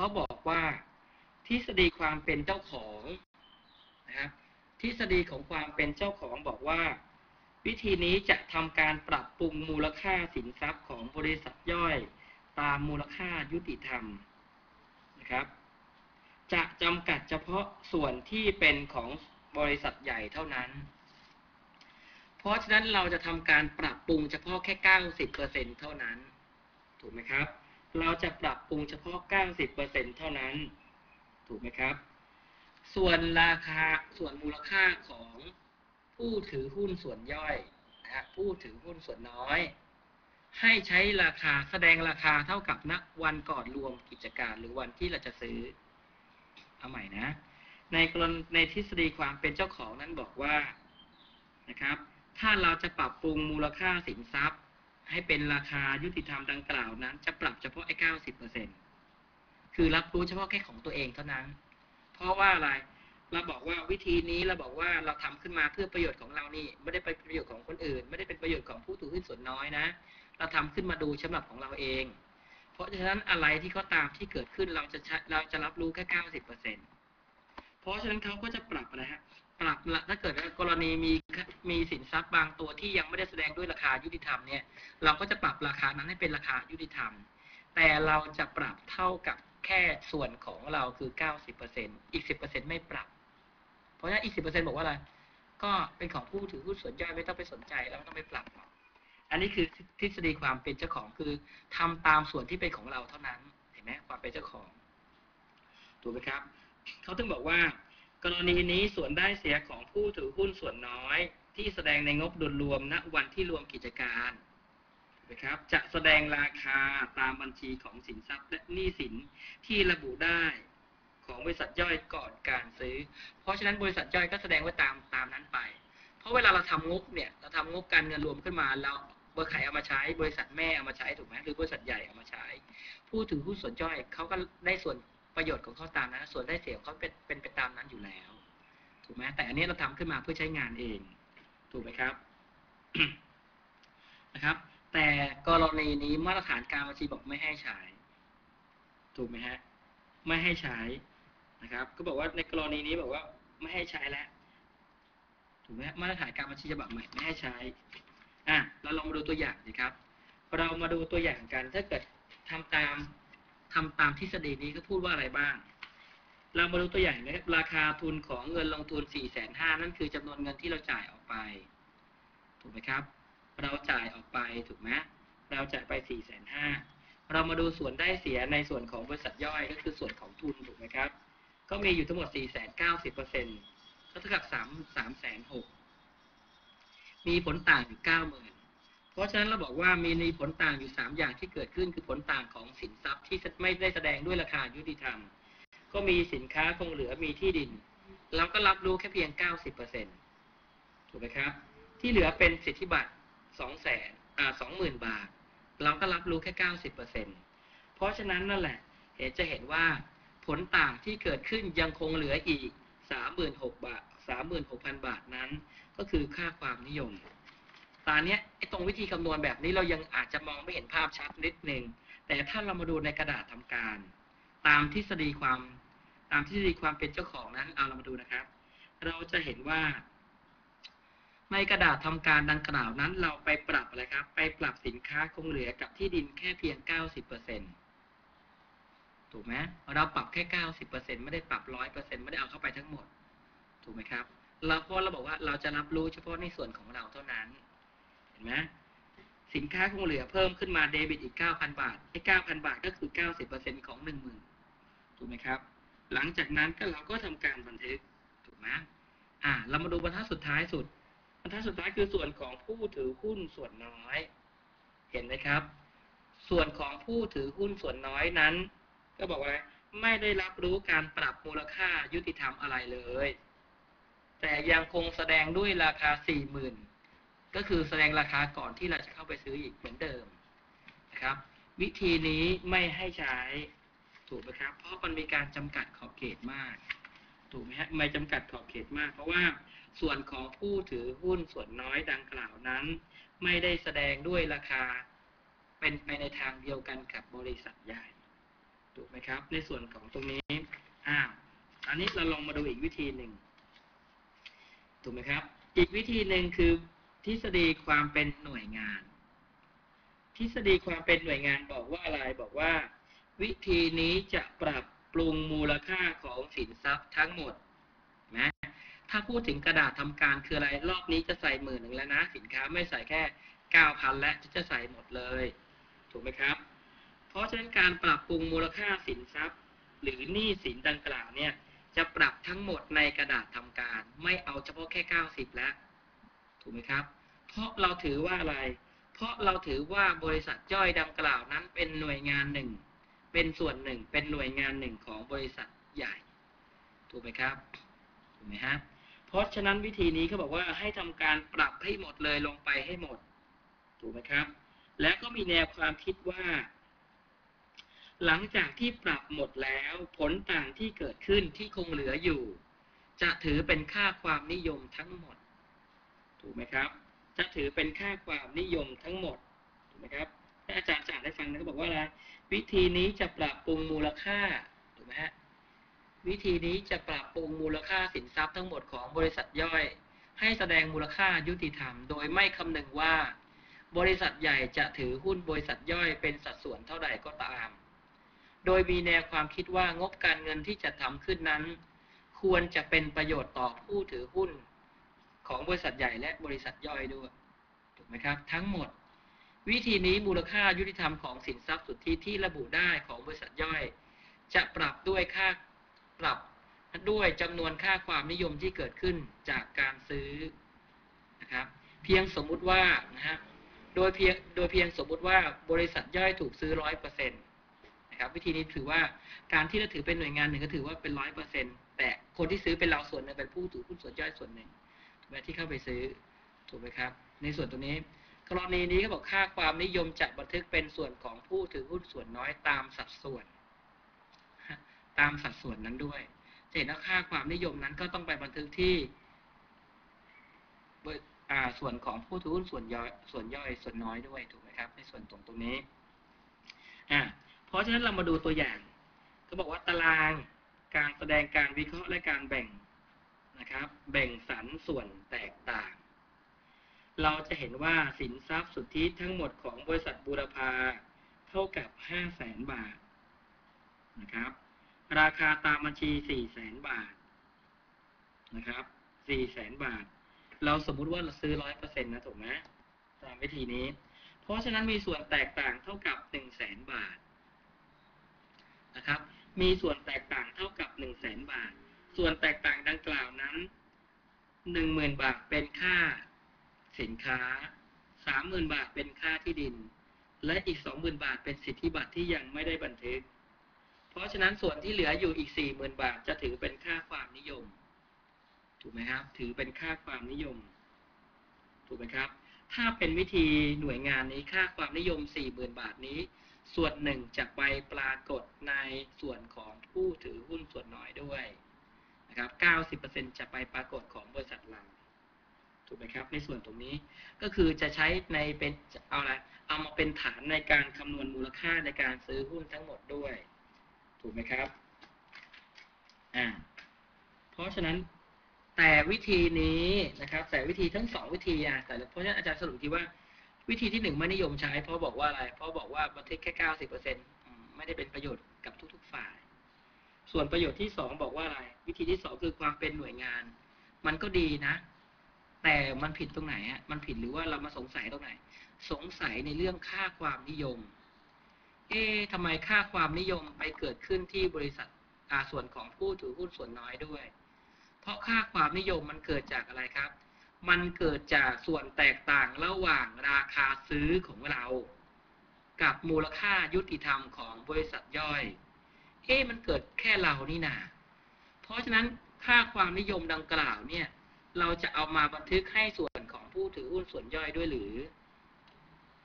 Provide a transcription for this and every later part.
เขาบอกว่าทฤษฎีความเป็นเจ้าของนะครับทฤษฎีของความเป็นเจ้าของบอกว่า วิธีนี้จะทำการปรับปรุงมูลค่าสินทรัพย์ของบริษัทย่อยตามมูลค่ายุติธรรมนะครับ จะจำกัดเฉพาะส่วนที่เป็นของบริษัทใหญ่เท่านั้น เพราะฉะนั้นเราจะทำการปรับปรุงเฉพาะแค่ 90%เท่านั้น ถูกไหมครับ เราจะปรับปรุงเฉพาะ 90%เท่านั้น ถูกไหมครับ ส่วนราคา ส่วนมูลค่าของผู้ถือหุ้นส่วนย่อยนะฮะผู้ถือหุ้นส่วนน้อย ให้ใช้ราคาแสดงราคาเท่ากับณวันก่อนรวมกิจการ หรือวันที่เราจะซื้อ เอาใหม่นะ ในกรณีในทฤษฎีความเป็นเจ้าของนั้นบอกว่านะครับ ถ้าเราจะปรับปรุงมูลค่าสินทรัพย์ ให้เป็นราคายุติธรรมดังกล่าวนั้น จะปรับเฉพาะไอ้เก้าสิบเปอร์เซ็นคือรับรู้เฉพาะแค่ของตัวเองเท่านั้น เพราะว่าอะไรเราบอกว่าวิธีนี้เราบอกว่าเราทำขึ้นมาเพื่อประโยชน์ของเรานี่ไม่ได้เป็นประโยชน์ของคนอื่น ไม่ได้เป็นประโยชน์ของผู้ถือหุ้นส่วนน้อยนะ เราทำขึ้นมาดูสำหรับของเราเอง เพราะฉะนั้นอะไรที่เขาตามที่เกิดขึ้นเราจะใช้เราจะรับรู้แค่เก้าสิบเปอร์เซ็นเพราะฉะนั้นเขาก็จะปรับนะฮะ ปรับละถ้าเกิดกรณีมีมีสินทรัพย์บางตัวที่ยังไม่ได้แสดงด้วยราคายุติธรรมเนี่ยเราก็จะปรับราคานั้นให้เป็นราคายุติธรรม แต่เราจะปรับเท่ากับแค่ส่วนของเราคือเก้าสิบเปอร์เซ็นอีกสิบเปอร์เซ็นไม่ปรับ เพราะฉะนั้นอีกสิบเปอร์เซ็นบอกว่าอะไรก็เป็นของผู้ถือหุ้นส่วนย่อยไม่ต้องไปสนใจแล้วไม่ต้องไปปรับหรอกอันนี้คือทฤษฎีความเป็นเจ้าของคือทำตามส่วนที่เป็นของเราเท่านั้นเห็นไหมความเป็นเจ้าของถูกไหมครับเขาถึงบอกว่า กรณีนี้ส่วนได้เสียของผู้ถือหุ้นส่วนน้อยที่แสดงในงบโดยรวมณวันที่รวมกิจการนะครับจะแสดงราคาตามบัญชีของสินทรัพย์และหนี้สินที่ระบุได้ของบริษัทย่อยก่อนการซื้อ เพราะฉะนั้นบริษัทย่อยก็แสดงไว้ตามตามนั้นไป เพราะเวลาเราทำงบเนี่ยเราทำงบการเงินรวมขึ้นมาเราบริษัทเอามาใช้ บริษัทแม่เอามาใช้ถูกไหมหรือบริษัทใหญ่เอามาใช้ ผู้ถือหุ้นส่วนย่อยเขาก็ได้ส่วน ประโยชน์ของเขาตามนั้น ส่วนได้เสียของเขาเป็นเป็นไปตามนั้นอยู่แล้ว ถูกไหมแต่อันนี้เราทำขึ้นมาเพื่อใช้งานเอง ถูกไหมครับนะครับ แต่กรณีนี้มาตรฐานการบัญชีบอกไม่ให้ใช้ถูกไหมฮะไม่ให้ใช้นะครับ ก็บอกว่าในกรณีนี้บอกว่าไม่ให้ใช้แล้วถูกไหมมาตรฐานการบัญชีฉบับใหม่ไม่ให้ใช้อะเราลองมาดูตัวอย่างสิครับ เรามาดูตัวอย่างกันถ้าเกิดทำตาม ทำตามทฤษฎีนี้ก็พูดว่าอะไรบ้าง เรามาดูตัวอย่างนะครับราคาทุนของเงินลงทุน4ี่แสนห้านั่นคือจำนวนเงินที่เราจ่ายออกไป ถูกไหมครับ เราจ่ายออกไปถูกไหมเราจ่ายไป4ี่แสนห้าเรามาดูส่วนได้เสียในส่วนของบริษัทย่อยก็คือส่วนของทุนถูกไหมครับ ก็มีอยู่ทั้งหมด4ี่แสนเก้าสิบเปอร์เซ็นต์ก็เท่ากับสามสามแสนหกมีผลต่างอยู่เก้าหมื่น เพราะฉะนั้นเราบอกว่ามีในผลต่างอยู่สามอย่างที่เกิดขึ้นคือผลต่างของสินทรัพย์ที่ไม่ได้แสดงด้วยราคายุติธรรม ก็มีสินค้าคงเหลือมีที่ดินเราก็รับรู้แค่เพียง 90เปอร์เซ็นถูกไหมครับ ที่เหลือเป็นสิทธิบัตร2แสนอ่า20,000 บาท เราก็รับรู้แค่ 90เปอร์เซ็นเพราะฉะนั้นนั่นแหละ เห็นจะเห็นว่าผลต่างที่เกิดขึ้นยังคงเหลืออีก 36,000บาท36,000 บาทนั้น ก็คือค่าความนิยม ตอนนี้ไอ้ตรงวิธีคำนวณแบบนี้เรายังอาจจะมองไม่เห็นภาพชัดนิดหนึ่งแต่ถ้าเรามาดูในกระดาษทำการ ตามทฤษฎีความตามทฤษฎีความเป็นเจ้าของนั้นเอาเรามาดูนะครับ เราจะเห็นว่า ในกระดาษทำการดังกล่าวนั้น เราไปปรับอะไรครับ ไปปรับสินค้าคงเหลือกับที่ดินแค่เพียง 90%ถูกไหมเราปรับแค่ 90%ไม่ได้ปรับ 100%ไม่ได้เอาเข้าไปทั้งหมด ถูกไหมครับเราเพราะเราบอกว่าเราจะรับรู้เฉพาะในส่วนของเราเท่านั้น นไหมสินค้าคงเหลือเพิ่มขึ้นมาเดบิตอีก 9,000 บาทไอ้9,000 บาทก็คือ 90%ของ 10,000ถูกไหมครับ หลังจากนั้นก็เราก็ทำการบันทึกถูกไหมอ่าเรามาดูบรรทัดสุดท้ายสุด บรรทัดสุดท้ายคือส่วนของผู้ถือหุ้นส่วนน้อย เห็นไหมครับ ส่วนของผู้ถือหุ้นส่วนน้อยนั้น ก็บอกว่าไม่ได้รับรู้การปรับมูลค่ายุติธรรมอะไรเลย แต่ยังคงแสดงด้วยราคา 40,000 ก็คือแสดงราคาก่อนที่เราจะเข้าไปซื้ออีกเหมือนเดิมนะครับ วิธีนี้ไม่ให้ใช้ถูกไหมครับ เพราะมันมีการจำกัดขอบเขตมาก ถูกไหมฮะไม่จำกัดขอบเขตมาก เพราะว่าส่วนของผู้ถือหุ้นส่วนน้อยดังกล่าวนั้น ไม่ได้แสดงด้วยราคาเป็นไปในทางเดียวกันกับบริษัทใหญ่ถูกไหมครับ ในส่วนของตรงนี้อ้าวอันนี้เราลองมาดูอีกวิธีหนึ่งถูกไหมครับ อีกวิธีหนึ่งคือ ทฤษฎีความเป็นหน่วยงาน ทฤษฎีความเป็นหน่วยงานบอกว่าอะไรบอกว่า วิธีนี้จะปรับปรุงมูลค่าของสินทรัพย์ทั้งหมดนะถ้าพูดถึงกระดาษทำการคืออะไรรอบนี้จะใส่หมื่นหนึ่งแล้วนะ สินค้าไม่ใส่แค่เก้าพันและจะใส่หมดเลย ถูกไหมครับ เพราะฉะนั้นการปรับปรุงมูลค่าสินทรัพย์ หรือหนี้สินดังกล่าวเนี่ยจะปรับทั้งหมดในกระดาษทำการ ไม่เอาเฉพาะแค่เก้าสิบแล้ว ถูกไหมครับ เพราะเราถือว่าอะไร เพราะเราถือว่าบริษัทย่อยดังกล่าวนั้นเป็นหน่วยงานหนึ่ง เป็นส่วนหนึ่ง เป็นหน่วยงานหนึ่งของบริษัทใหญ่ ถูกไหมครับ ถูกไหมฮะ เพราะฉะนั้นวิธีนี้เขาบอกว่าให้ทำการปรับให้หมดเลยลงไปให้หมด ถูกไหมครับ และก็มีแนวความคิดว่า หลังจากที่ปรับหมดแล้วผลต่างที่เกิดขึ้นที่คงเหลืออยู่ จะถือเป็นค่าความนิยมทั้งหมด ถูกไหมครับจะถือเป็นค่าความนิยมทั้งหมดถูกไหมครับถ้าอาจารย์จะอ่านให้ฟังนะก็บอกว่าอะไรวิธีนี้จะปรับปรุงมูลค่าถูกไหมฮะวิธีนี้จะปรับปรุงมูลค่าสินทรัพย์ทั้งหมดของบริษัทย่อย ให้แสดงมูลค่ายุติธรรม โดยไม่คำนึงว่า บริษัทใหญ่จะถือหุ้นบริษัทย่อยเป็นสัดส่วนเท่าใดก็ตาม โดยมีแนวความคิดว่างบการเงินที่จะทำขึ้นนั้น ควรจะเป็นประโยชน์ต่อผู้ถือหุ้น ของบริษัทใหญ่และบริษัทย่อยด้วยถูกไหมครับ ทั้งหมด วิธีนี้มูลค่ายุติธรรมของสินทรัพย์สุทธิที่ระบุได้ของบริษัทย่อย จะปรับด้วยค่าปรับด้วยจำนวนค่าความนิยมที่เกิดขึ้นจากการซื้อนะครับ เพียงสมมุติว่านะฮะโดยเพียงโดยเพียงสมมุติว่าบริษัทย่อยถูกซื้อร้อยเปอร์เซ็นต์นะครับวิธีนี้ถือว่าการที่เราถือเป็นหน่วยงานหนึ่งก็ถือว่าเป็นร้อยเปอร์เซ็นต์แต่คนที่ซื้อเป็นเราส่วนหนึ่งเป็นผู้ถือหุ้นส่วนย่อยส่วนหนึ่ง ถูกไหมที่เข้าไปซื้อถูกไหมครับ ในส่วนตรงนี้ กรณีนี้ก็บอกค่าความนิยมจะบันทึกเป็นส่วนของผู้ถือหุ้นส่วนน้อยตามสัดส่วน ตามสัดส่วนนั้นด้วยจะเห็นว่าค่าความนิยมนั้นก็ต้องไปบันทึกที่ส่วนของผู้ถือหุ้นส่วนย่อยส่วนย่อยส่วนน้อยด้วยถูกไหมครับ ในส่วนตรงตรงนี้อ่าเพราะฉะนั้นเรามาดูตัวอย่าง ก็บอกว่าตารางการแสดงการวิเคราะห์และการแบ่ง นะครับ แบ่งสรรส่วนแตกต่าง เราจะเห็นว่าสินทรัพย์สุทธิทั้งหมดของบริษัทบูรพาเท่ากับห้าแสนบาทนะครับ ราคาตามบัญชีสี่แสนบาทนะครับสี่แสนบาท เราสมมุติว่าเราซื้อร้อยเปอร์เซ็นต์นะถูกไหมตามวิธีนี้ เพราะฉะนั้นมีส่วนแตกต่างเท่ากับหนึ่งแสนบาทนะครับ มีส่วนแตกต่างเท่ากับหนึ่งแสนบาท ส่วนแตกต่างดังกล่าวนั้นหนึ่งหมื่นบาทเป็นค่าสินค้าสามหมื่นบาทเป็นค่าที่ดิน และอีกสองหมื่นบาทเป็นสิทธิบัตรที่ยังไม่ได้บันทึก เพราะฉะนั้นส่วนที่เหลืออยู่อีกสี่หมื่นบาทจะถือเป็นค่าความนิยม ถูกไหมครับ ถือเป็นค่าความนิยม ถูกไหมครับ ถ้าเป็นวิธีหน่วยงานนี้ค่าความนิยมสี่หมื่นบาทนี้ ส่วนหนึ่งจะไปปรากฏในส่วนของผู้ถือหุ้นส่วนน้อยด้วย นะครับเก้าสิบเปอร์เซ็นจะไปปรากฏของบริษัทเราถูกไหมครับ ในส่วนตรงนี้ก็คือจะใช้ในเป็นเอาอะไรเอามาเป็นฐานในการคำนวณมูลค่าในการซื้อหุ้นทั้งหมดด้วย ถูกไหมครับอ่าเพราะฉะนั้นแต่วิธีนี้นะครับ แต่วิธีทั้งสองวิธีอะแต่เพราะฉะนั้นอาจารย์สรุปที่ว่าวิธีที่หนึ่งไม่นิยมใช้เพราะบอกว่าอะไร เพราะบอกว่าบันทึกแค่เก้าสิบเปอร์เซ็นต์ไม่ได้เป็นประโยชน์กับทุก ๆ ฝ่าย ส่วนประโยชน์ที่สองบอกว่าอะไร วิธีที่สองคือความเป็นหน่วยงาน มันก็ดีนะ แต่มันผิดตรงไหนฮะมันผิดหรือว่าเรามาสงสัยตรงไหน สงสัยในเรื่องค่าความนิยม เอ๊ะทำไมค่าความนิยมไปเกิดขึ้นที่บริษัทอาส่วนของผู้ถือหุ้นส่วนน้อยด้วย เพราะค่าความนิยมมันเกิดจากอะไรครับ มันเกิดจากส่วนแตกต่างระหว่างราคาซื้อของเรา กับมูลค่ายุติธรรมของบริษัทย่อย เอ๊ะมันเกิดแค่เรานี่นาเพราะฉะนั้นค่าความนิยมดังกล่าวเนี่ย เราจะเอามาบันทึกให้ส่วนของผู้ถือหุ้นส่วนย่อยด้วยหรือ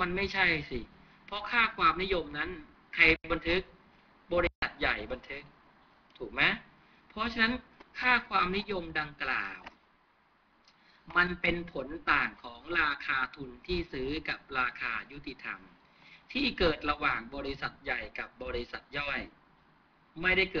มันไม่ใช่สิ เพราะค่าความนิยมนั้น ใครบันทึกบริษัทใหญ่บันทึก ถูกไหมเพราะฉะนั้นค่าความนิยมดังกล่าว มันเป็นผลต่างของราคาทุนที่ซื้อกับราคายุติธรรม ที่เกิดระหว่างบริษัทใหญ่กับบริษัทย่อย ไม่ได้เกิด